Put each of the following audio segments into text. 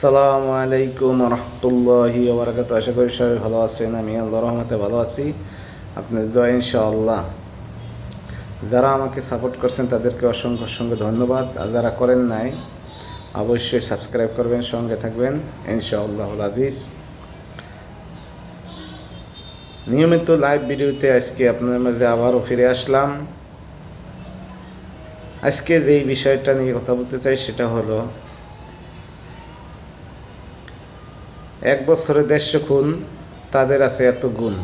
আসসালামু আলাইকুম রহমতুল্লাহি ওবরাকাত আশা করি সবাই ভালো আছেন আমি আল্লাহ রহমতে ভালো আছি। আপনাদের দোয়া ইনশাআল্লাহ। যারা আমাকে সাপোর্ট করছেন, তাদেরকে অসংখ্য অসংখ্য ধন্যবাদ। আর যারা করেন নাই, অবশ্যই সাবস্ক্রাইব করবেন, সঙ্গে থাকবেন। ইনশাআল্লাহ আজিজ। নিয়মিত লাইভ ভিডিওতে আজকে আপনাদের মাঝে আবারও ফিরে আসলাম। আজকে যেই বিষয়টা নিয়ে কথা বলতে চাই, সেটা হলো এক বছরে দেড়শো খুন, তাদের আছে এত গুণ।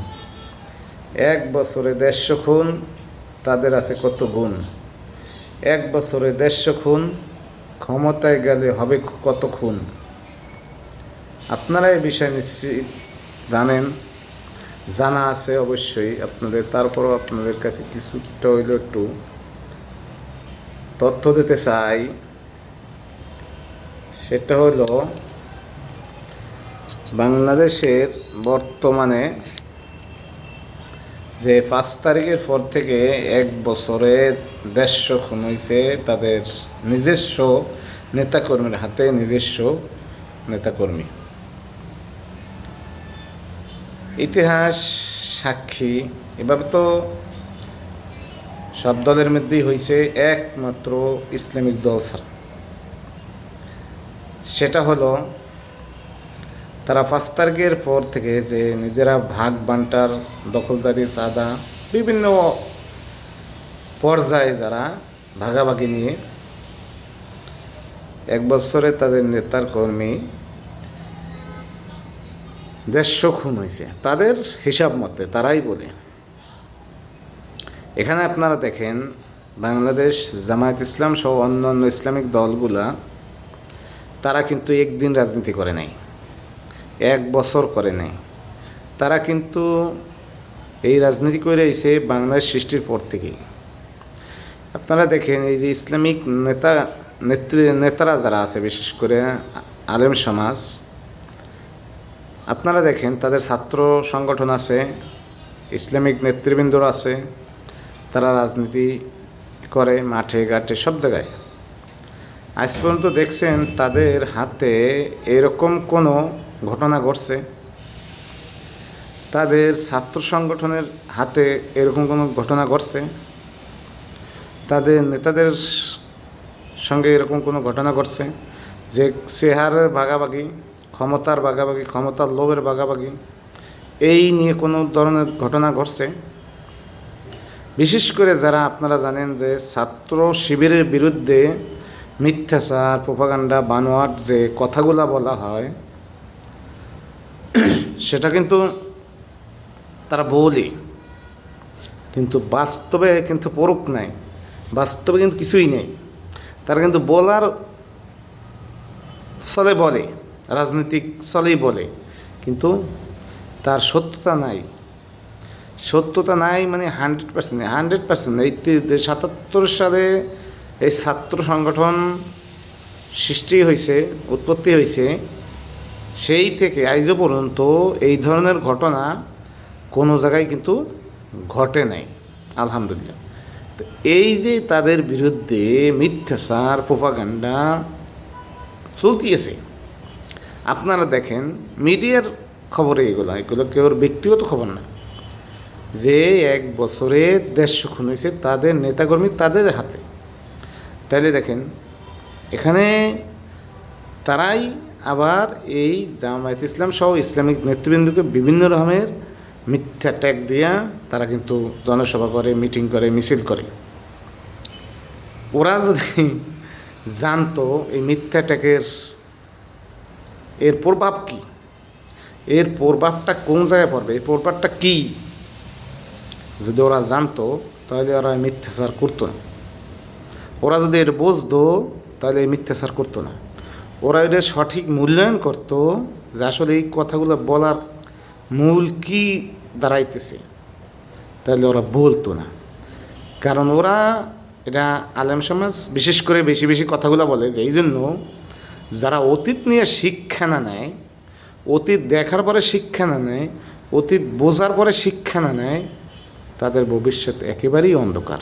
এক বছরে দেড়শো খুন, তাদের আছে কত গুণ। এক বছরে দেড়শো খুন, ক্ষমতায় গেলে হবে কত খুন। আপনারা এই বিষয়ে নিশ্চিত জানেন, জানা আছে অবশ্যই আপনাদের, তারপরও আপনাদের কাছে কিছুটা হইল একটু তথ্য দিতে চাই। সেটা হলো বাংলাদেশের বর্তমানে যে পাঁচ তারিখের পর থেকে এক বছরে দেড়শো খুন হয়েছে তাদের নিজস্ব নেতাকর্মীর হাতে নিজস্ব নেতাকর্মী। ইতিহাস, সাক্ষী, এভাবে তো সব দলের মধ্যেই হয়েছে একমাত্র ইসলামিক দল সেটা হলো তারা পাঁচ তারিখের পর থেকে যে নিজেরা ভাগ বান্টার, দখলদারি চাঁদা বিভিন্ন পর্যায়ে যারা ভাগাভাগি নিয়ে এক বছরে তাদের নেতার কর্মী দেড়শো খুন হয়েছে। তাদের হিসাব মতে তারাই বলে। এখানে আপনারা দেখেন, বাংলাদেশ জামায়াত ইসলাম সহ অন্যান্য ইসলামিক দলগুলা, তারা কিন্তু একদিন রাজনীতি করে নাই। এক বছর করে নাই। তারা কিন্তু এই রাজনীতি করে এসে বাংলাদেশ সৃষ্টির পর থেকেই আপনারা দেখেন, এই যে ইসলামিক নেতা, নেত্রী, নেতারা যারা আছে, বিশেষ করে আলেম সমাজ, আপনারা দেখেন, তাদের ছাত্র সংগঠন আছে, ইসলামিক নেতৃবৃন্দরা আছে, তারা রাজনীতি করে মাঠে, ঘাটে, সব জায়গায়। আজ পর্যন্ত দেখছেন, তাদের হাতে এরকম কোনো ঘটনা ঘটছে। তাদের ছাত্র সংগঠনের হাতে এরকম কোনো ঘটনা ঘটছে? তাদের নেতাদের সঙ্গে এরকম কোনো ঘটনা ঘটছে? যে চেহারের ভাগাভাগি, ক্ষমতার ভাগাভাগি, ক্ষমতার লোভের ভাগাভাগি, এই নিয়ে কোনো ধরনের ঘটনা ঘটছে? বিশেষ করে যারা আপনারা জানেন যে ছাত্র শিবিরের বিরুদ্ধে মিথ্যাচার, প্রোপাগান্ডা বানোয়ার যে কথাগুলা বলা হয় সেটা কিন্তু তারা বলি কিন্তু বাস্তবে কিন্তু পরক নাই। বাস্তবে কিন্তু কিছুই নেই। তারা কিন্তু বলার চলে বলে, রাজনৈতিক চলেই বলে। কিন্তু তার সত্যতা নাই। সত্যতা নাই মানে হান্ড্রেড পার্সেন্ট হান্ড্রেড পার্সেন্ট এই সাতাত্তর সালে এই ছাত্র সংগঠন সৃষ্টি হয়েছে, উৎপত্তি হয়েছে সেই থেকে আজও পর্যন্ত এই ধরনের ঘটনা কোনো জায়গায় কিন্তু ঘটে নাই, আলহামদুলিল্লাহ। তো এই যে তাদের বিরুদ্ধে মিথ্যাচার, প্রোপাগান্ডা চলতিয়েছে, আপনারা দেখেন, মিডিয়ার খবরে এগুলো এগুলো কেউ ব্যক্তিগত খবর না, যে এক বছরে দেড়শো খুন হয়েছে তাদের নেতাকর্মী তাদের হাতে। তাহলে দেখেন, এখানে তারাই আবার এই জামায়াত ইসলাম সহ ইসলামিক নেতৃবৃন্দকে বিভিন্ন রকমের মিথ্যা ট্যাগ দিয়া তারা কিন্তু জনসভা করে, মিটিং করে, মিছিল করে। ওরা যদি জানতো এই মিথ্যা ট্যাগের, এর প্রভাব কী, এর প্রভাবটা কোন জায়গায় পড়বে এই প্রভাবটা কী, যদি ওরা জানতো, তাহলে ওরা মিথ্যাচার করতো না। ওরা যদি এর বুঝতো, তাহলে এই মিথ্যাচার করতো না। ওরা এটা সঠিক মূল্যায়ন করতো যে আসলে এই কথাগুলো বলার মূল কি দাঁড়াইতেছে। তাহলে ওরা বলতো না। কারণ ওরা এটা আলেম সমাজ বিশেষ করে বেশি বেশি কথাগুলো বলে যে এই জন্য যারা অতীত নিয়ে শিক্ষা না নেয়, অতীত দেখার পরে শিক্ষা না নেয়, অতীত বোঝার পরে শিক্ষা না নেয়, তাদের ভবিষ্যৎ একেবারেই অন্ধকার।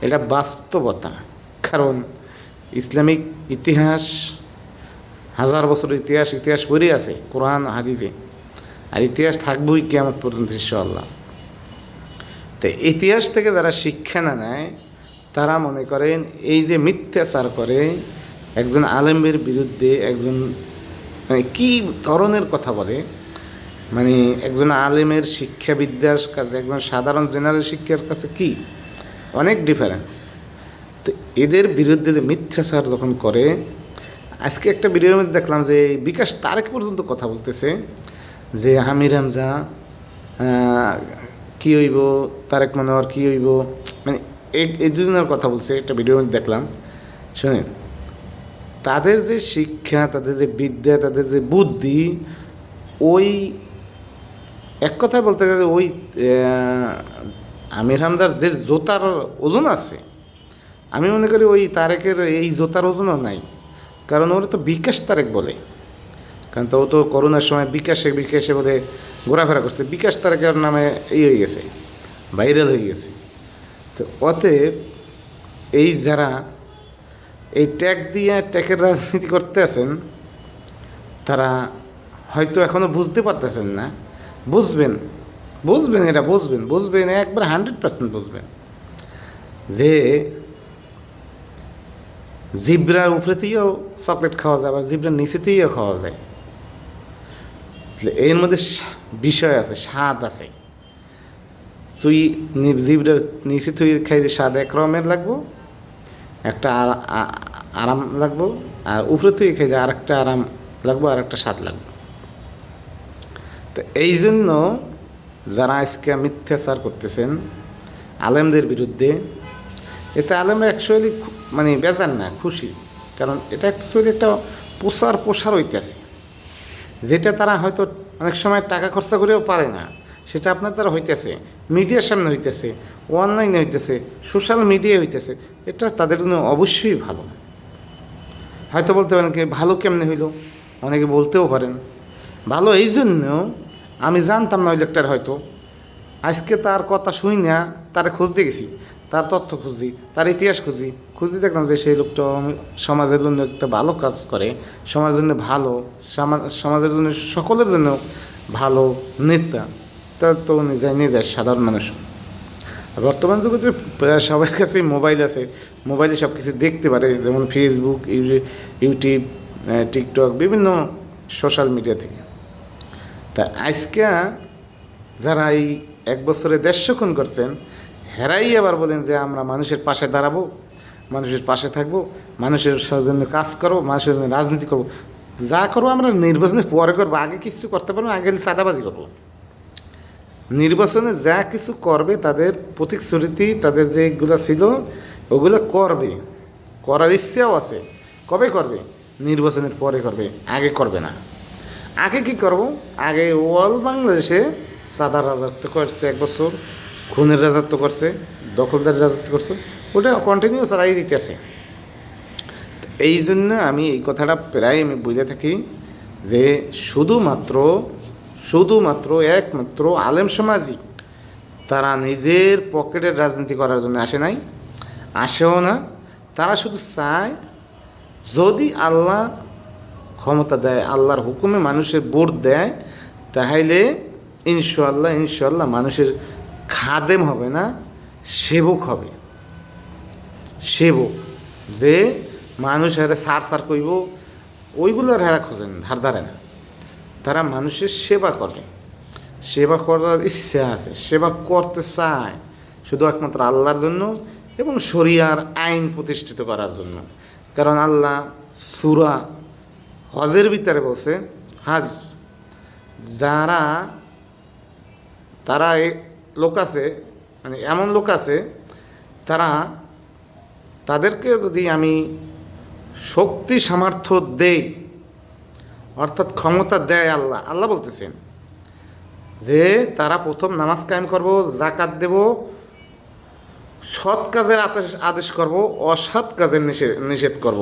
এটা বাস্তবতা। কারণ ইসলামিক ইতিহাস হাজার বছর ইতিহাস ইতিহাস পড়ে আছে, কোরআন, হাদিসে। আর ইতিহাস থাকবেই কেমন পর্যন্ত, ইনশাআল্লাহ। তো ইতিহাস থেকে যারা শিক্ষা না নেয়, তারা মনে করেন এই যে মিথ্যাচার করে একজন আলেমের বিরুদ্ধে একজন মানে কী ধরনের কথা বলে? মানে একজন আলেমের শিক্ষাবিদ্যার কাছে, একজন সাধারণ জেনারেল শিক্ষার কাছে কি? অনেক ডিফারেন্স তো এদের বিরুদ্ধে যে মিথ্যাচার যখন করে আজকে একটা ভিডিওর মধ্যে দেখলাম যে বিকাশ তারেক পর্যন্ত কথা বলতেছে যে আমির হামজা কী হইব, তারেক মনোহর কী হইব মানে এই দুজনের কথা বলছে, একটা ভিডিওর মধ্যে দেখলাম। শুনেন, তাদের যে শিক্ষা, তাদের যে বিদ্যা, তাদের যে বুদ্ধি, ওই, এক কথায় বলতে গেলে ওই আমির হামদার যে জোতার ওজন আছে, আমি মনে করি ওই তারেকের এই জোতার ওজনও নাই। কারণ ওরা তো বিকাশ তারেক বলে। কারণ তো ও তো করোনার সময় বিকাশে বিকাশে বলে ঘোরাফেরা করছে। বিকাশ তারেকের নামে এই হয়ে গেছে, ভাইরাল হয়ে গেছে। তো অতএব এই যারা এই ট্যাগ দিয়ে ট্যাগের রাজনীতি করতে আছেন, তারা হয়তো এখনও বুঝতে পারতেছেন না। বুঝবেন বুঝবেন এটা, বুঝবেন বুঝবেন, একবার হান্ড্রেড পার্সেন্ট বুঝবেন। যে জিব্রার উপরেতেও চকলেট খাওয়া যায়, আবার জিব্রার নিচেতেও খাওয়া যায়। এর মধ্যে বিষয় আছে, স্বাদ আছে। তুই জিব্রার নিচে তুই খাইলে স্বাদ এক রকমের লাগবো, একটা আরাম লাগবো, আর উপরে তুই খাইলে আর একটা আরাম লাগবো আর একটা স্বাদ লাগবে। তো এই জন্য যারা আজকে মিথ্যাচার করতেছেন, আলেমদের বিরুদ্ধে, এতে আলেমরা অ্যাকচুয়ালি মানে বেজান না, খুশি। কারণ এটা অ্যাকচুয়ালি একটা প্রসার প্রসার হইতেছে। যেটা তারা হয়তো অনেক সময় টাকা খরচা করেও পারে না, সেটা আপনার দ্বারা হইতেছে। মিডিয়ার সামনে হইতেছে, অনলাইনে হইতেছে, সোশ্যাল মিডিয়ায় হইতেছে, এটা তাদের জন্য অবশ্যই ভালো। হয়তো বলতে পারেন কি, ভালো কেমনে হইল? অনেকে বলতেও পারেন। ভালো এই জন্য আমি জানতাম না ওই লোকটার হয়তো। আজকে তার কথা শুই না, তার খুঁজতে গেছি, তার তথ্য খুঁজি তার ইতিহাস খুঁজি খুঁজি দেখলাম যে সেই লোকটা সমাজের জন্য একটা ভালো কাজ করে, সমাজের জন্য ভালো, সমাজ- সমাজের জন্য সকলের জন্য ভালো নেতা। তা তো যায় নিয়ে যায় সাধারণ মানুষ। বর্তমান যুগে প্রায় সবার কাছে মোবাইল আছে। মোবাইলে সব কিছু দেখতে পারে, যেমন ফেসবুক ইউ- ইউটিউব টিকটক, বিভিন্ন সোশ্যাল মিডিয়া থেকে। তা আজকে যারা এই এক বছরে দেড়শো খুন করছেন, হেরাই আবার বলেন যে আমরা মানুষের পাশে দাঁড়াবো। মানুষের পাশে থাকব, মানুষের জন্য কাজ করব, মানুষের জন্য রাজনীতি করব। যা করব আমরা নির্বাচনের পরে করব, আগে কিছু করতে পারব আগে চাঁদাবাজি করব। নির্বাচনে যা কিছু করবে, তাদের প্রতিশ্রুতি তাদের যেগুলো ছিল, ওগুলো করবে। করার ইচ্ছাও আছে। কবে করবে? নির্বাচনের পরে করবে, আগে করবে না। আগে কি করব? আগে ওয়াল বাংলাদেশে সাদা রাজত্ব করছে এক বছর, খুনের রাজত্ব করছে, দখলদার রাজত্ব করছে। ওটা কন্টিনিউ চালাই দিতেছে। এই জন্য আমি এই কথাটা প্রায় আমি বুঝে থাকি যে শুধুমাত্র শুধুমাত্র, একমাত্র আলেম সমাজই তারা নিজের পকেটের রাজনীতি করার জন্য আসে নাই, আসেও না। তারা শুধু চায় যদি আল্লাহ ক্ষমতা দেয়, আল্লাহর হুকুমে মানুষের ভোট দেয়, তাহলে ইনশাল্লাহ ইনশাল্লাহ মানুষের খাদেম হবে না, সেবক হবে। সেবক যে মানুষ হারে সার সার কইব ওইগুলোর হেরা খোঁজেন ধার ধারে না। তারা মানুষের সেবা করে। সেবা করার ইচ্ছা আছে, সেবা করতে চায়। শুধু একমাত্র আল্লাহর জন্য এবং শরিয়ার আইন প্রতিষ্ঠিত করার জন্য। কারণ আল্লাহ সুরা হজের ভিতরে বলছে, হাজ, যারা, তারা লোক আছে মানে এমন লোক আছে, তারা তাদেরকে যদি আমি শক্তি, সামর্থ্য দেই, অর্থাৎ ক্ষমতা দেয় আল্লাহ আল্লাহ বলতেছেন যে তারা প্রথম নামাজ কায়েম করব জাকাত দেব, সৎ কাজের আদেশ আদেশ করব, অসৎ কাজের নিষেধ নিষেধ করব।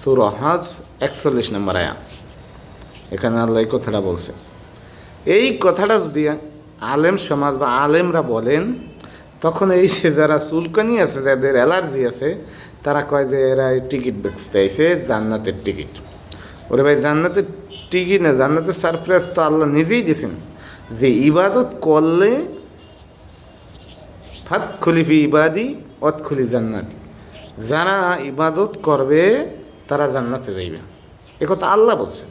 সুর হাজ একচল্লিশ নম্বর আয়া এখানে আল্লাহ এই কথাটা বলছে। এই কথাটা যদি আলেম সমাজ বা আলেমরা বলেন তখন এই যে যারা চুলকানি আছে, যাদের অ্যালার্জি আছে, তারা কয় যে এরা টিকিট বেচতে আইছে, জান্নাতের টিকিট। ওরে ভাই, জান্নাতের টিকিট না, জান্নাতের সারপ্রাইজ তো আল্লাহ নিজেই দিয়েছেন যে ইবাদত করলে ফাত খুলিফি ইবাদি, অত খুলি জান্নাতি। যারা ইবাদত করবে, তারা জান্নাতে যাইবে। এ কথা আল্লাহ বলছেন।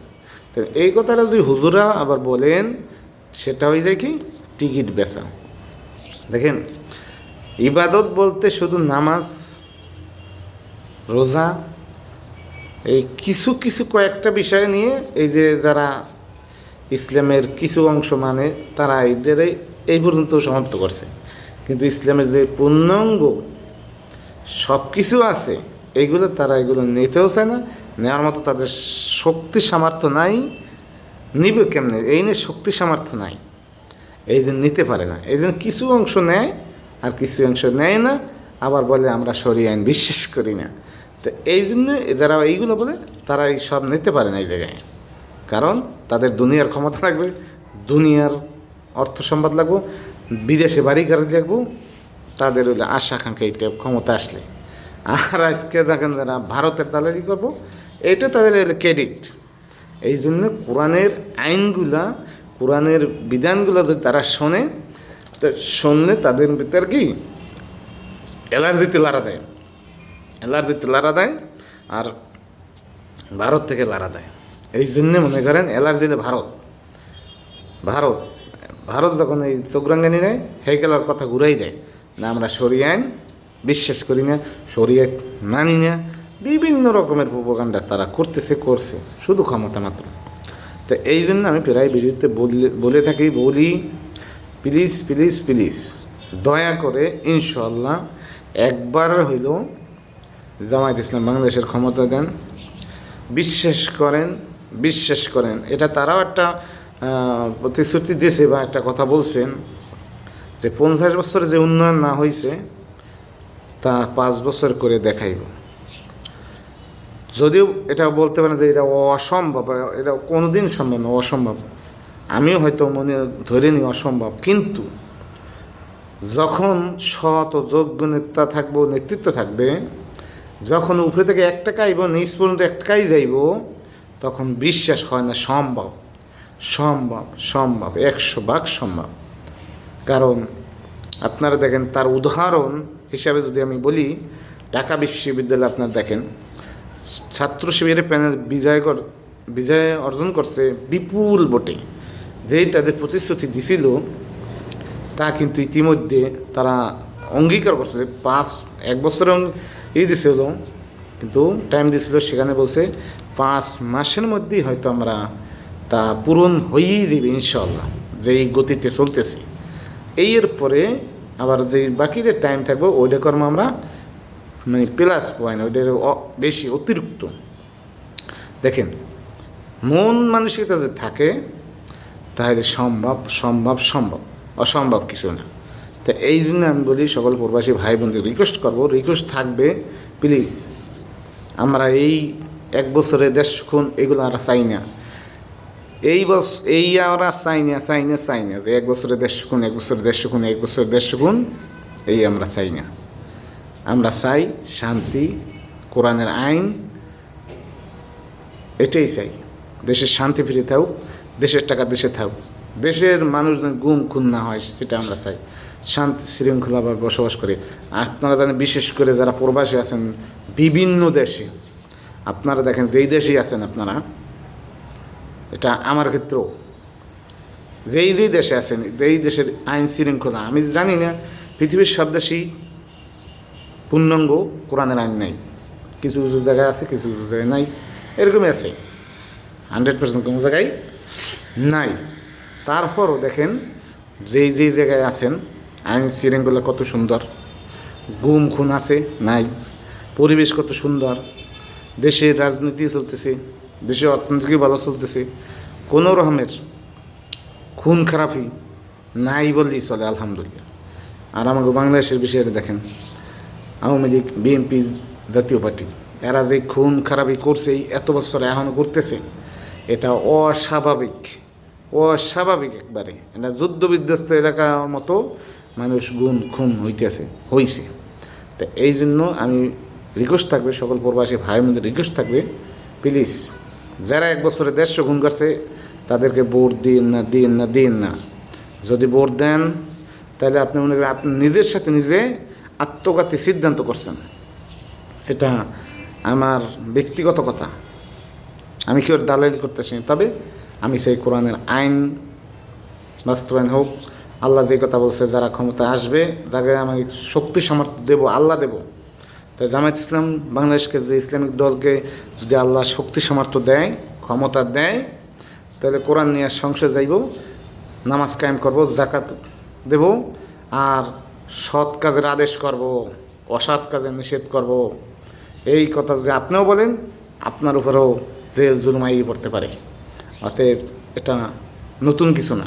তো এই কথাটা যদি হুজুরা আবার বলেন, সেটা হয়ে যায় কি? টিকিট বেচা। দেখেন ইবাদত বলতে শুধু নামাজ, রোজা, এই কিছু কিছু কয়েকটা বিষয় নিয়ে এই যে যারা ইসলামের কিছু অংশ মানে তারা এদের এই পর্যন্ত সমাপ্ত করছে। কিন্তু ইসলামের যে পূর্ণাঙ্গ সব কিছু আছে এইগুলো তারা এগুলো নিতেও চায় না, নেওয়ার মতো তাদের শক্তি সামর্থ্য নাই, নিবে কেমনে? এই নিয়ে শক্তি সামর্থ্য নাই। এই জন্য নিতে পারে না। এই জন্য কিছু অংশ নেয় আর কিছু অংশ নেয় না, আবার বলে আমরা সরি আইন বিশ্বাস করি না। তো এই জন্য যারা এইগুলো বলে তারা এই সব নিতে পারে না এই জায়গায়। কারণ তাদের দুনিয়ার ক্ষমতা লাগবে, দুনিয়ার অর্থ সম্পদ লাগবো, বিদেশে বাড়ি গাড়ি লাগবো, তাদের হইলে আশা আকাঙ্ক্ষা এইটা ক্ষমতা আসলে। আর আজকে দেখেন যারা ভারতের দালালি করব এটা তাদের হলো ক্রেডিট এই জন্য কোরআনের আইনগুলা, কোরআনের বিধানগুলো যদি তারা শোনে তো শুনলে তাদের ভিতর কি? অ্যালার্জিতে লারা দেয়। অ্যালার্জিতে লারা দেয় আর ভারত থেকে লারা দেয়। এই জন্যে মনে করেন অ্যালার্জিতে ভারত। ভারত ভারত যখন এই চোখরাঙ্গানি নেয় হেকেলার কথা ঘুরাই দেয়। না, আমরা সরিয়ে আইন, বিশ্বাস করি না, সরিয়ে মানি না। বিভিন্ন রকমের প্রোপাগান্ডা তারা করতেছে, করছে, শুধু ক্ষমতা মাত্র। তো এই জন্য আমি প্রায় বলে বলে থাকি, বলি প্লিজ প্লিজ প্লিজ, দয়া করে ইনশাল্লাহ একবার হইল জামায়াত ইসলাম বাংলাদেশের ক্ষমতা দেন। বিশ্বাস করেন বিশ্বাস করেন। এটা তারাও একটা প্রতিশ্রুতি দিয়েছে বা একটা কথা বলছেন যে পঞ্চাশ বছরে যে উন্নয়ন না হয়েছে তা পাঁচ বছর করে দেখাইব। যদিও এটা বলতে পারেন যে এটা অসম্ভব, এটা কোনোদিন সম্ভব না, অসম্ভব। আমিও হয়তো মনে ধরে নিই অসম্ভব, কিন্তু যখন সৎ ও যোগ্য নেতা থাকব, নেতৃত্ব থাকবে, যখন উপরে থেকে এক টাকা আইব নিচ পর্যন্ত এক টাকাই যাইব, তখন বিশ্বাস হয় না সম্ভব সম্ভব সম্ভব, একশো ভাগ সম্ভব। কারণ আপনারা দেখেন, তার উদাহরণ হিসাবে যদি আমি বলি, ঢাকা বিশ্ববিদ্যালয় আপনারা দেখেন, ছাত্র শিবিরের প্যানেল বিজয় বিজয় অর্জন করছে বিপুল ভোটে। যেই তাদের প্রতিশ্রুতি দিছিল, তা কিন্তু ইতিমধ্যে তারা অঙ্গীকার করছে পাঁচ, এক বছর ই দিছিল, কিন্তু টাইম দিছিল সেখানে বলছে পাঁচ মাসের মধ্যেই হয়তো আমরা তা পূরণ হয়েই যাবে ইনশাল্লাহ যে এই গতিতে চলতেছি। এই পরে আবার যে বাকি যে টাইম থাকবে, ওইটা কর্ম আমরা মানে প্লাস পয়েন্ট ওইটার বেশি অতিরিক্ত। দেখেন, মন মানসিকতা যে থাকে তাহলে সম্ভব সম্ভব সম্ভব। অসম্ভব কিছু না। তো এই জন্য আমি বলি, সকল প্রবাসী ভাই বোনদের রিকোয়েস্ট করব রিকোয়েস্ট থাকবে প্লিজ আমরা এই এক বছরে দেশ খুন এগুলো আমরা চাই না। এই বস এই আমরা চাই না চাই না চাই না যে এক বছরে দেড়শো গুণ এক বছরে দেড়শো গুণ এক বছরে দেড়শো গুণ এই আমরা চাই না। আমরা চাই শান্তি, কোরআনের আইন, এটাই চাই। দেশের শান্তি ফিরে থাকুক। দেশের টাকা দেশে থাকুক দেশের মানুষ গুম, খুন না হয়, সেটা আমরা চাই। শান্তি শৃঙ্খলাভাবে বসবাস করে। আপনারা জানেন, বিশেষ করে যারা প্রবাসী আছেন, বিভিন্ন দেশে, আপনারা দেখেন যেই দেশেই আছেন আপনারা, এটা আমার ক্ষেত্রেও, যেই যেই দেশে আছেন, যেই দেশের আইন শৃঙ্খলা, আমি জানি না, পৃথিবীর সব দেশেই পূর্ণাঙ্গ কোরআনের আইন নাই। কিছু কিছু জায়গায় আছে, কিছু কিছু জায়গায় নাই। এরকমই আছে। হান্ড্রেড পার্সেন্ট কোনো জায়গায় নাই। তারপরও দেখেন, যেই যেই জায়গায় আছেন, আইন শৃঙ্খলা কত সুন্দর। গুম, খুন আছে, নাই। পরিবেশ কত সুন্দর। দেশের রাজনীতি চলতেছে, দেশের অর্থনীতি ভালো চলতেছে। কোনো রকমের খুন খারাপই নাই বললেই চলে, আলহামদুলিল্লাহ। আর আমাকে বাংলাদেশের বিষয়ে দেখেন, Awami League, BNP Jatiya Party, এরা যে খুন খারাপি করছে এত বছর এখনও করতেছে, এটা অস্বাভাবিক। অস্বাভাবিক একবারে। এটা যুদ্ধ বিধ্বস্ত এলাকার মতো মানুষ গুণ খুন হইতেছে, হইছে। তো এই জন্য আমি রিকোয়েস্ট থাকবে, সকল প্রবাসী ভাই বোনদের রিকোয়েস্ট থাকবে প্লিজ যারা এক বছরে দেড়শো গুণ করছে, তাদেরকে ভোট দিন না দিন না দিন না। যদি ভোট দেন, তাহলে আপনি মনে করেন আপনি নিজের সাথে নিজে আত্মঘাতী সিদ্ধান্ত করছেন। এটা আমার ব্যক্তিগত কথা। আমি কেউ দালালি করতেছি তবে আমি সেই কোরআনের আইন বাস্তবায়ন হোক। আল্লাহ যে কথা বলছে, যারা ক্ষমতা আসবে, যাকে আমি শক্তি সামর্থ্য দেবো, আল্লাহ দেবো। তো জামায়াত ইসলাম বাংলাদেশকে যদি ইসলামিক দলকে যদি আল্লাহ শক্তি সামর্থ্য দেয়, ক্ষমতা দেয়, তাহলে কোরআন নিয়ে সংসদ যাইব, নামাজ কায়েম করব জাকাত দেব, আর সৎ কাজের আদেশ করব, অসৎ কাজে নিষেধ করব। এই কথা যদি আপনিও বলেন, আপনার উপরেও জেল জুলমাই পড়তে পারে। অতএব এটা নতুন কিছু না।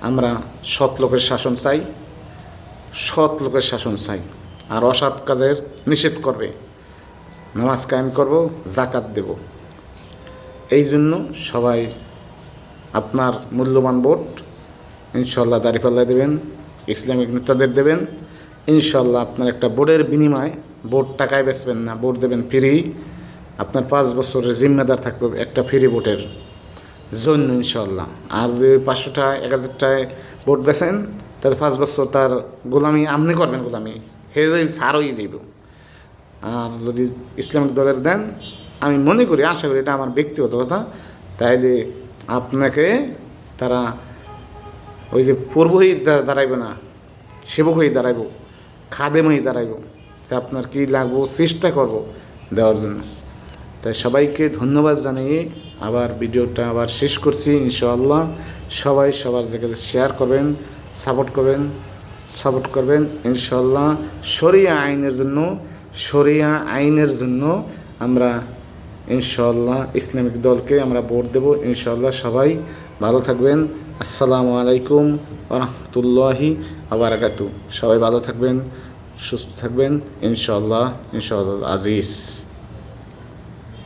আমরা সৎ লোকের শাসন চাই, সৎ লোকের শাসন চাই। আর অসৎ কাজের নিষেধ করবে। নামাজ কায়েম করব জাকাত দেব। এই জন্য সবাই আপনার মূল্যবান ভোট ইনশাল্লাহ দাঁড়িপাল্লায় দেবেন, ইসলামিক নেতাদের দেবেন। ইনশাল্লাহ আপনার একটা বোর্ডের বিনিময়ে বোর্ড টাকায় বেচবেন না বোর্ড দেবেন ফ্রি। আপনার পাঁচ বছরের জিম্মেদার থাকবে একটা ফ্রি ভোটের। জন্য ইনশাল্লাহ আর যদি পাঁচশোটায় এক হাজারটায় ভোট বেছেন তাহলে পাঁচ বছর তার গোলামি, আপনি করবেন গোলামি, হে যাই সার হয়ে যাইব আর যদি ইসলামিক দলের দেন, আমি মনে করি, আশা করি এটা আমার ব্যক্তিগত কথা, তাইলে আপনাকে তারা ওই যে পূর্ব হয়ে দাঁড়াইবে না, সেবক হয়ে দাঁড়াইব, খাদেম হয়ে দাঁড়াইব, যে আপনার কী লাগবো, চেষ্টা করব দেওয়ার জন্য। তাই সবাইকে ধন্যবাদ জানিয়ে আবার ভিডিওটা আবার শেষ করছি, ইনশাআল্লাহ। সবাই সবার জায়গাতে শেয়ার করবেন সাপোর্ট করবেন সাপোর্ট করবেন, ইনশাআল্লাহ। শরিয়া আইনের জন্য শরিয়া আইনের জন্য আমরা ইনশাআল্লাহ ইসলামিক দলকে আমরা ভোট দেব, ইনশাআল্লাহ সবাই ভালো থাকবেন। আসসালামু আলাইকুম রহমতুল্লাহি আবারাকাতু সবাই ভালো থাকবেন, সুস্থ থাকবেন, ইনশাআল্লাহ ইনশাআল্লাহ, আজিজ।